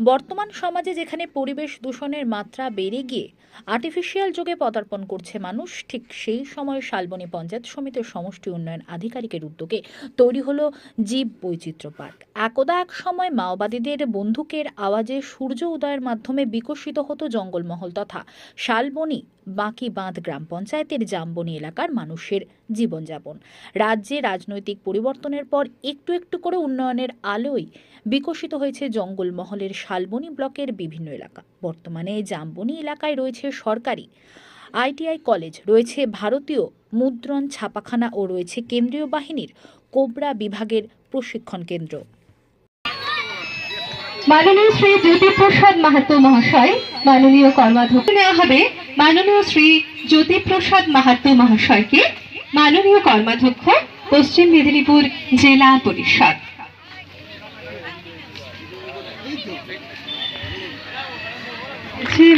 বর্তমান সমাজে যেখানে পরিবেশ দূষণের মাত্রা বেড়ে গিয়ে আর্টিফিশিয়াল যুগে পদার্পণ করছে মানুষ, ঠিক সেই সময় শালবনী পঞ্চায়েত সমিতির সমষ্টি উন্নয়ন আধিকারিকের উদ্যোগে তৈরি হলো জীব বৈচিত্র্য পার্ক। একদা এক সময় মাওবাদীদের বন্দুকের আওয়াজে সূর্য উদয়ের মাধ্যমে বিকশিত হতো জঙ্গলমহল তথা শালবনী বাঁকি বাঁধ গ্রাম পঞ্চায়েতের জামবনী এলাকার মানুষের জীবনযাপন। রাজ্যে রাজনৈতিক পরিবর্তনের পর একটু একটু করে উন্নয়নের আলোয় বিকশিত হয়েছে জঙ্গলমহলের শালবনী ব্লকের বিভিন্ন এলাকা। বর্তমানে জামবনী এলাকায় রয়েছে সরকারি আইটিআই কলেজ, রয়েছে ভারতীয় মুদ্রণ ছাপাখানা ও রয়েছে কেন্দ্রীয় বাহিনীর কোবরা বিভাগের প্রশিক্ষণ কেন্দ্র। মাননীয় শ্রী জ্যোতিপ্রসাদ মাহাতো মহাশয়, মাননীয় কর্মাধ্যক্ষ। নেওয়া হবে মাননীয় শ্রী জ্যোতিপ্রসাদ মাহাতো মহাশয়কে মাননীয় কর্মাধ্যক্ষ পশ্চিম মেদিনীপুর জেলা পরিষদ।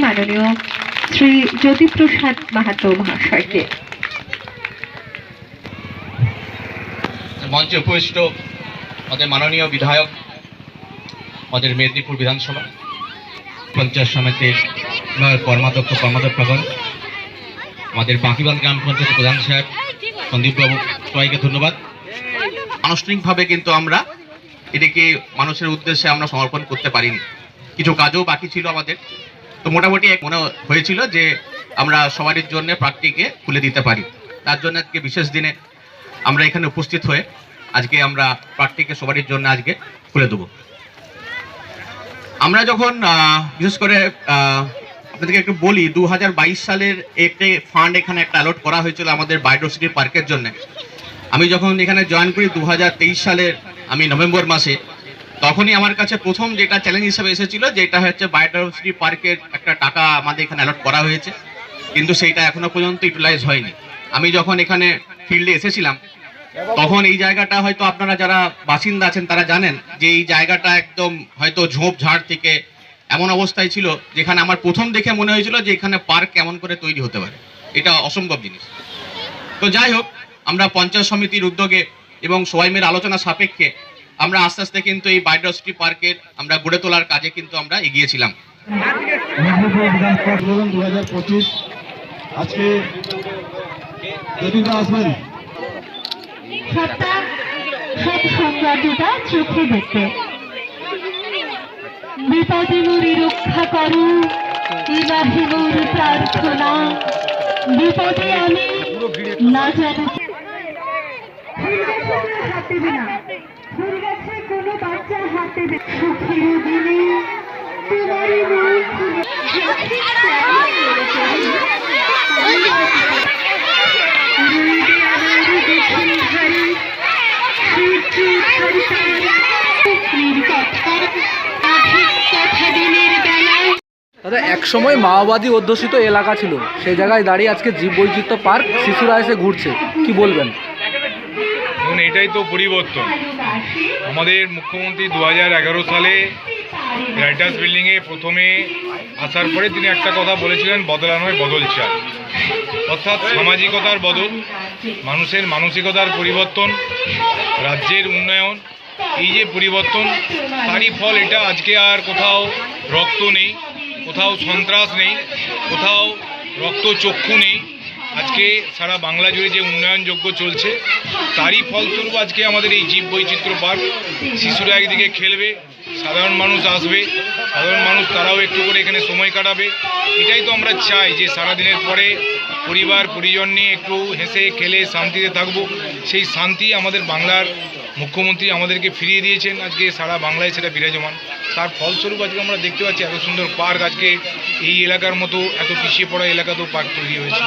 মাননীয় শ্রী জ্যোতিপ্রসাদ মাহাতো মহাশয়কে। মঞ্চে উপবিষ্ট আমাদের মাননীয় বিধায়ক আমাদের মেদিনীপুর বিধানসভা পঞ্চায়েত সমিতির কর্মাধ্যক্ষ কর্মাধ্যক্ষগণ আমাদের বাঁকিবান গ্রাম পঞ্চায়েত প্রধান সাহেব সন্দীপবাবু সবাইকে ধন্যবাদ। আনুষ্ঠানিকভাবে কিন্তু আমরা এটিকে মানুষের উদ্দেশ্যে আমরা সমর্পণ করতে পারিনি। কিছু কাজও বাকি ছিল আমাদের। তো মোটামুটি এক মনে হয়েছিল যে আমরা সবারই জন্য প্রাকটিকে খুলে দিতে পারি। তার জন্য আজকে বিশেষ দিনে আমরা এখানে উপস্থিত হয়ে আজকে আমরা প্রাকটিকে সবারই জন্য আজকে খুলে দেবো। আমরা যখন বিশেষ করে আপনাদেরকে একটু বলি দু হাজার বাইশ সালের একটি ফান্ড এখানে একটা অ্যালট করা হয়েছিল আমাদের বায়োডাইভার্সিটি পার্কের জন্য। আমি যখন এখানে জয়েন করি দু হাজার তেইশ সালের, আমি নভেম্বর মাসে, তখনই আমার কাছে প্রথম যেটা চ্যালেঞ্জ হিসেবে এসেছিল যেটা হচ্ছে বায়োডাইভার্সিটি পার্কের একটা টাকা আমাদের এখানে অ্যালট করা হয়েছে। কিন্তু সেইটা এখনও পর্যন্ত ইউটিলাইজ হয়নি। আমি যখন এখানে ফিল্ডে এসেছিলাম, তখন এই জায়গাটা হয়তো আপনারা যারা বাসিন্দা আছেন তারা জানেন যে এই জায়গাটা একদম হয়তো ঝোপ ঝাড় থেকে এমন অবস্থায় ছিল যেখানে আমার প্রথম দেখে মনে হয়েছিল যে এখানে পার্ক কেমন করে তৈরি হতে পারে। এটা অসম্ভব জিনিস। তো যাই হোক আমরা পঞ্চায়েত সমিতির উদ্যোগে এবং সবাই মিলে আলোচনা সাপেক্ষে আমরা আস্তে আস্তে কিন্তু এই বায়োডাইভার্সিটি পার্কের আমরা গড়ে তোলার কাজে কিন্তু আমরা এগিয়েছিলাম আজকে আসবেন সব চোখে দেখতে। বিপদে মুড়ি রক্ষা করু। ইবাহি মোর প্রার্থনা। বিপদে আমি না জানি। হাতে দেবে না কোনো বাচ্চা হাতে দেবে। সুখের দিনে তোমারই মুখ খুলে রইবে আমার দক্ষিণ ধারে সূর্য ধরিতার কথা আধিক কথা দিনের বেলায় দাদা, এক সময় মাওবাদী অধ্যুষিত এলাকা ছিল। সেই জায়গায় দাঁড়িয়ে আজকে জীব বৈচিত্র্য পার্ক শিশুরা এসে ঘুরছে। কি বলবেন? এটাই তো পরিবর্তন। আমাদের মুখ্যমন্ত্রী দু এগারো সালে রাইটার্স বিল্ডিংয়ে প্রথমে আসার পরে তিনি একটা কথা বলেছিলেন বদলানোয় বদল চাই। অর্থাৎ সামাজিকতার বদল, মানুষের মানসিকতার পরিবর্তন, রাজ্যের উন্নয়ন, এই যে পরিবর্তন, তারই ফল এটা। আজকে আর কোথাও রক্ত নেই। কোথাও সন্ত্রাস নেই, কোথাও রক্ত চক্ষু নেই। আজকে সারা বাংলা জুড়ে যে উন্নয়নযোগ্য চলছে, তারই ফলস্বরূপ আজকে আমাদের এই জীব বৈচিত্র্য পার্ক। শিশুরা একদিকে খেলবে, সাধারণ মানুষ আসবে, সাধারণ মানুষ তারাও একটু করে এখানে সময় কাটাবে। এটাই তো আমরা চাই যে সারাদিনের পরে পরিবার, পরিজন নিয়ে একটু হেসে, খেলে, শান্তিতে থাকব। সেই শান্তি আমাদের বাংলার মুখ্যমন্ত্রী আমাদেরকে ফিরিয়ে দিয়েছেন আজকে সারা বাংলায় সেটা বিরাজমান। তার ফলস্বরূপ আজকে আমরা দেখতে পাচ্ছি এত সুন্দর পার্ক আজকে এই এলাকার মতো, এত পিছিয়ে পড়া এলাকাতেও পার্ক তৈরি হয়েছে।